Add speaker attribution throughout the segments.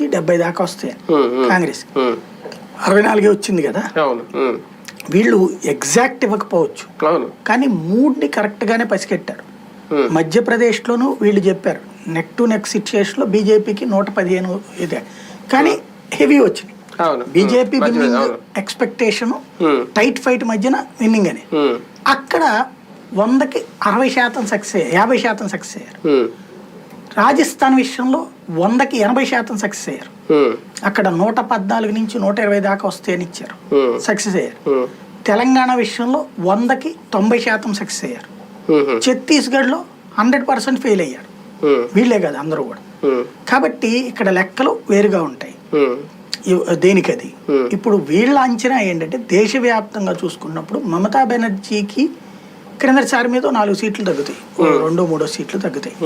Speaker 1: నుంచి డెబ్బై దాకా వస్తాయి కాంగ్రెస్. అరవై నాలుగే వచ్చింది కదా? వీళ్ళు ఎగ్జాక్ట్ ఇవ్వకపోవచ్చు. కానీ మూడ్ని కరెక్ట్గానే పసిగట్టారు.
Speaker 2: ఉమ్,
Speaker 1: మధ్యప్రదేశ్లోనూ వీళ్ళు చెప్పారు. నెక్ టు నెక్ సిచ్యుయేషన్లో బీజేపీకి నూట పదిహేను ఇదే. కానీ హెవీ వచ్చింది. BJP winning expectation tight fight మధ్యన విన్నింగ్ అని. అక్కడ వందకి అరవై శాతం సక్సెస్ యాభై శాతం సక్సెస్ అయ్యారు. రాజస్థాన్ విషయంలో వందకి ఎనభై శాతం సక్సెస్ అయ్యారు.
Speaker 2: అక్కడ
Speaker 1: నూట పద్నాలుగు నుంచి నూట ఇరవై దాకా వస్తాయని ఇచ్చారు.
Speaker 2: ఉమ్,
Speaker 1: సక్సెస్ అయ్యారు. తెలంగాణ విషయంలో వందకి తొంభై శాతం సక్సెస్ అయ్యారు. ఛత్తీస్గఢ్లో హండ్రెడ్ పర్సెంట్ ఫెయిల్ అయ్యారు. వీళ్ళే కాదు అందరూ కూడా. కాబట్టి ఇక్కడ లెక్కలు వేరుగా ఉంటాయి. దేనికది. ఇప్పుడు వీళ్ళ అంచనా ఏంటంటే దేశవ్యాప్తంగా చూసుకున్నప్పుడు మమతా బెనర్జీకి క్రిందటిసారి మీద నాలుగు సీట్లు తగ్గుతాయి. రెండో మూడో సీట్లు తగ్గుతాయి.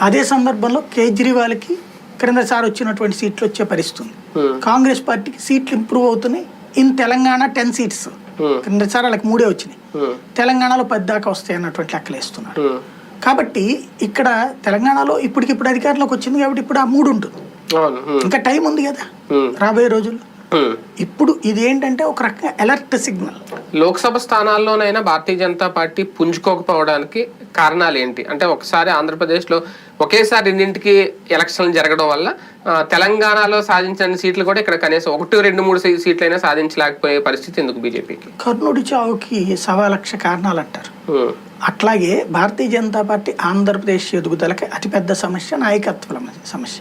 Speaker 1: అదే సందర్భంలో కేజ్రీవాల్కి క్రిందసారి వచ్చినటువంటి సీట్లు వచ్చే పరిస్థితి ఉంది
Speaker 2: Hmm.
Speaker 1: కాంగ్రెస్ పార్టీకి సీట్లు ఇంప్రూవ్ అవుతున్నాయి. In Telangana ten seats. క్రిందసారి వాళ్ళకి మూడే వచ్చినాయి. తెలంగాణలో పది దాకా వస్తాయి అన్నటువంటి లెక్కలు వేస్తున్నారు. కాబట్టి ఇక్కడ తెలంగాణలో ఇప్పటికిప్పుడు అధికారంలోకి వచ్చింది కాబట్టి ఇప్పుడు ఆ మూడు ఉంటుంది. ఇంకా టైం ఉంది కదా. రాబోయే రోజుల్లో. ఇప్పుడు ఇది ఏంటంటే ఒక రకంగా అలర్ట్ సిగ్నల్.
Speaker 2: లోక్సభ స్థానాల్లోనైనా భారతీయ జనతా పార్టీ పుంజుకోకపోవడానికి కారణాలు ఏంటి? అంటే ఒకసారి ఆంధ్రప్రదేశ్లో ఒకేసారి రెండింటికి ఎలక్షన్లు జరగడం వల్ల తెలంగాణలో సాధించిన సీట్లు కూడా ఇక్కడ కనీసం ఒకటి రెండు మూడు సీ- సీట్లైనా సాధించలేకపోయే పరిస్థితి ఎందుకు బీజేపీకి?
Speaker 1: కర్ణుడి చావుకి సవా లక్ష కారణాలు అంటారు అట్లాగే భారతీయ జనతా పార్టీ ఆంధ్రప్రదేశ్ ఎదుగుదలకి అతిపెద్ద సమస్య నాయకత్వ సమస్య.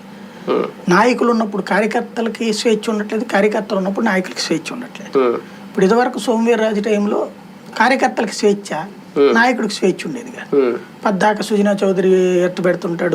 Speaker 1: నాయకులు ఉన్నప్పుడు కార్యకర్తలకి స్వేచ్ఛ ఉండట్లేదు కార్యకర్తలు ఉన్నప్పుడు నాయకులకి స్వేచ్ఛ ఉండట్లేదు. ఇప్పుడు ఇదివరకు సోమవీర్రాజు టైంలో కార్యకర్తలకి స్వేచ్ఛ నాయకుడికి స్వేచ్ఛ ఉండేది కాదు. పద్దాక సుజనా చౌదరి ఎత్తు పెడుతుంటాడు.